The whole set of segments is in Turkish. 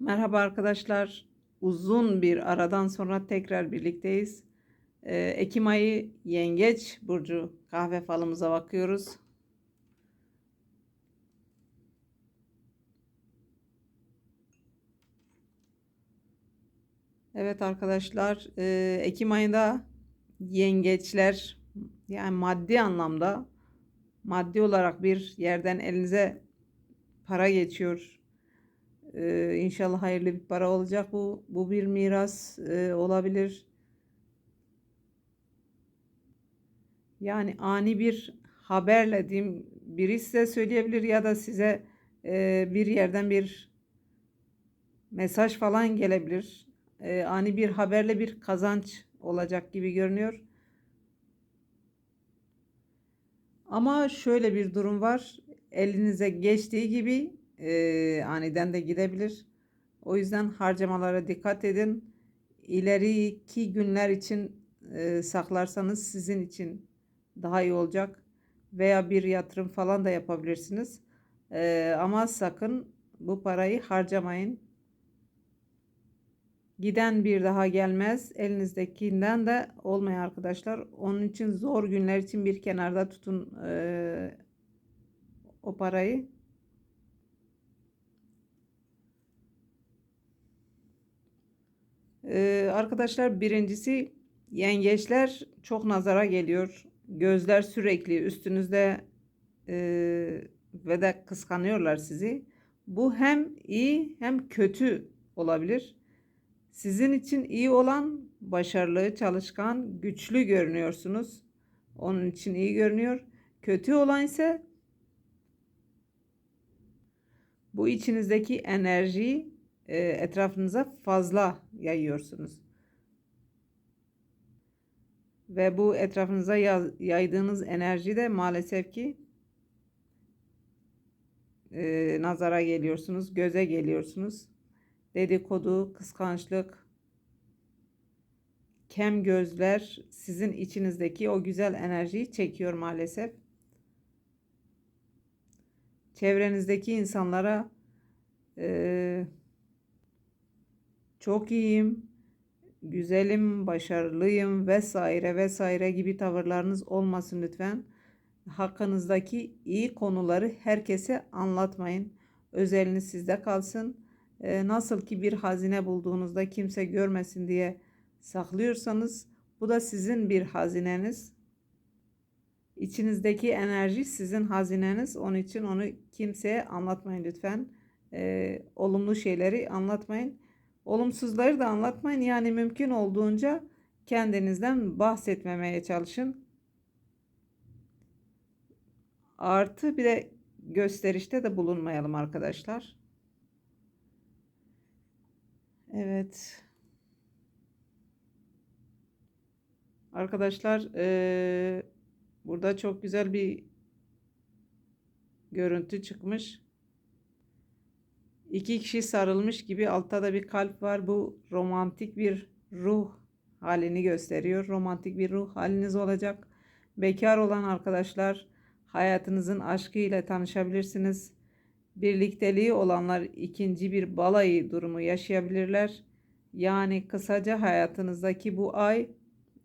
Merhaba arkadaşlar. Uzun bir aradan sonra tekrar birlikteyiz. Ee, Ekim ayı Yengeç burcu kahve falımıza bakıyoruz. Evet arkadaşlar, e, Ekim ayında yengeçler yani maddi anlamda maddi olarak bir yerden elinize para geçiyor. Ee, inşallah hayırlı bir para olacak bu. Bu bir miras e, olabilir. Yani ani bir haberle diyeyim biri size söyleyebilir ya da size e, bir yerden bir mesaj falan gelebilir. E, ani bir haberle bir kazanç olacak gibi görünüyor. Ama şöyle bir durum var. Elinize geçtiği gibi e, aniden de gidebilir. O yüzden harcamalara dikkat edin. İleriki günler için e, saklarsanız sizin için daha iyi olacak. Veya bir yatırım falan da yapabilirsiniz. E, ama sakın bu parayı harcamayın. Giden bir daha gelmez. Elinizdekinden de olmuyor arkadaşlar. Onun için zor günler için bir kenarda tutun e, o parayı. Ee, arkadaşlar birincisi yengeçler çok nazara geliyor. Gözler sürekli üstünüzde e, ve de kıskanıyorlar sizi. Bu hem iyi hem kötü olabilir. Sizin için iyi olan başarılı, çalışkan, güçlü görünüyorsunuz. Onun için iyi görünüyor. Kötü olan ise bu içinizdeki enerjiyi e, etrafınıza fazla yayıyorsunuz. Ve bu etrafınıza yaydığınız enerji de maalesef ki e, nazara geliyorsunuz, göze geliyorsunuz. Dedikodu, kıskançlık, kem gözler sizin içinizdeki o güzel enerjiyi çekiyor maalesef. Çevrenizdeki insanlara e, çok iyiyim, güzelim, başarılıyım vesaire vesaire gibi tavırlarınız olmasın lütfen. Hakkınızdaki iyi konuları herkese anlatmayın. Özeliniz sizde kalsın. Ee, nasıl ki bir hazine bulduğunuzda kimse görmesin diye saklıyorsanız bu da sizin bir hazineniz. İçinizdeki enerji sizin hazineniz. Onun için onu kimseye anlatmayın lütfen. Ee, olumlu şeyleri anlatmayın. Olumsuzları da anlatmayın. Yani mümkün olduğunca kendinizden bahsetmemeye çalışın. Artı bir de gösterişte de bulunmayalım arkadaşlar. Evet. Arkadaşlar ee, burada çok güzel bir görüntü çıkmış. İki kişi sarılmış gibi altta da bir kalp var. Bu romantik bir ruh halini gösteriyor. Romantik bir ruh haliniz olacak. Bekar olan arkadaşlar hayatınızın aşkı ile tanışabilirsiniz. Birlikteliği olanlar ikinci bir balayı durumu yaşayabilirler. Yani kısaca hayatınızdaki bu ay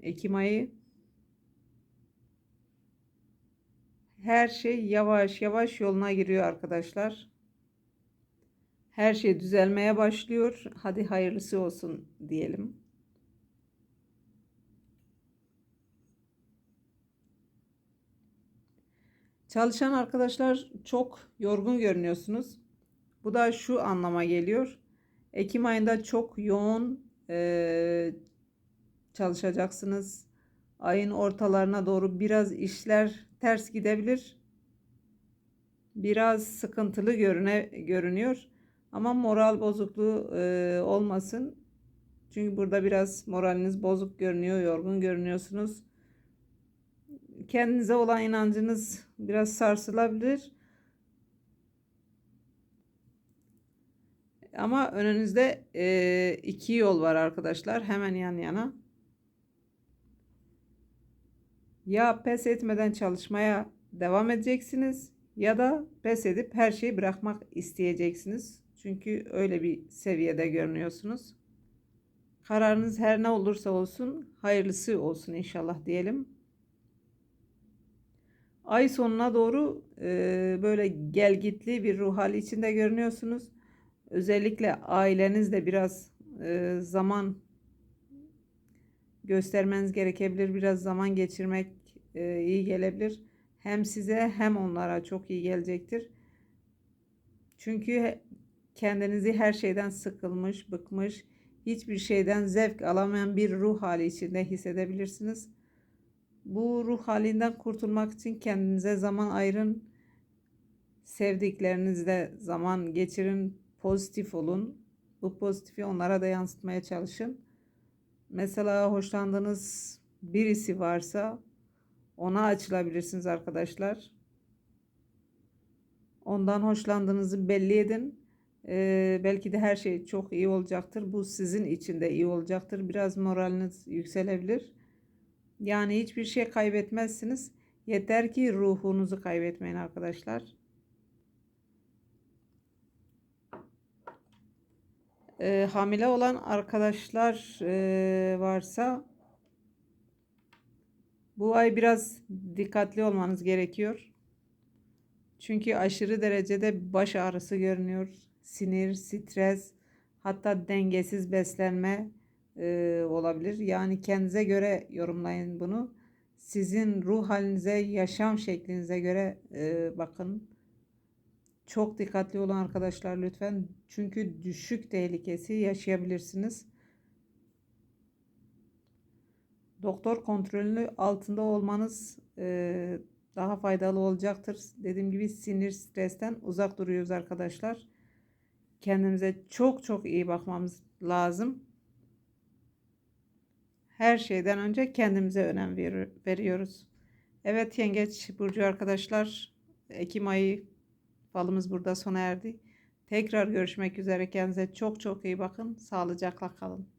Ekim ayı her şey yavaş yavaş yoluna giriyor arkadaşlar. Her şey düzelmeye başlıyor. Hadi hayırlısı olsun diyelim. Çalışan arkadaşlar çok yorgun görünüyorsunuz. Bu da şu anlama geliyor. Ekim ayında çok yoğun e, çalışacaksınız. Ayın ortalarına doğru biraz işler ters gidebilir. Biraz sıkıntılı görüne, görünüyor. Ama moral bozukluğu e, olmasın. Çünkü burada biraz moraliniz bozuk görünüyor, yorgun görünüyorsunuz. Kendinize olan inancınız biraz sarsılabilir. Ama önünüzde e, iki yol var arkadaşlar. Hemen yan yana. Ya pes etmeden çalışmaya devam edeceksiniz ya da pes edip her şeyi bırakmak isteyeceksiniz. Çünkü öyle bir seviyede görünüyorsunuz. Kararınız her ne olursa olsun hayırlısı olsun inşallah diyelim. Ay sonuna doğru e, böyle gelgitli bir ruh hali içinde görünüyorsunuz. Özellikle ailenizle biraz e, zaman göstermeniz gerekebilir. Biraz zaman geçirmek e, iyi gelebilir. Hem size hem onlara çok iyi gelecektir. Çünkü kendinizi her şeyden sıkılmış, bıkmış, hiçbir şeyden zevk alamayan bir ruh hali içinde hissedebilirsiniz. Bu ruh halinden kurtulmak için kendinize zaman ayırın. Sevdiklerinizle zaman geçirin, pozitif olun. Bu pozitifi onlara da yansıtmaya çalışın. Mesela hoşlandığınız birisi varsa ona açılabilirsiniz arkadaşlar. Ondan hoşlandığınızı belli edin. Ee, belki de her şey çok iyi olacaktır. Bu sizin için de iyi olacaktır. Biraz moraliniz yükselebilir. Yani hiçbir şey kaybetmezsiniz. Yeter ki ruhunuzu kaybetmeyin arkadaşlar. Ee, hamile olan arkadaşlar e, varsa bu ay biraz dikkatli olmanız gerekiyor. Çünkü aşırı derecede baş ağrısı görünüyor. Sinir, stres, hatta dengesiz beslenme e, olabilir. Yani kendinize göre yorumlayın bunu. Sizin ruh halinize, yaşam şeklinize göre e, bakın. Çok dikkatli olun arkadaşlar lütfen. Çünkü düşük tehlikesi yaşayabilirsiniz. Doktor kontrolünü altında olmanız e, daha faydalı olacaktır. Dediğim gibi sinir stresten uzak duruyoruz arkadaşlar. Kendimize çok çok iyi bakmamız lazım. Her şeyden önce kendimize önem ver veriyoruz. Evet yengeç burcu arkadaşlar Ekim ayı falımız burada sona erdi. Tekrar görüşmek üzere kendinize çok çok iyi bakın. Sağlıcakla kalın.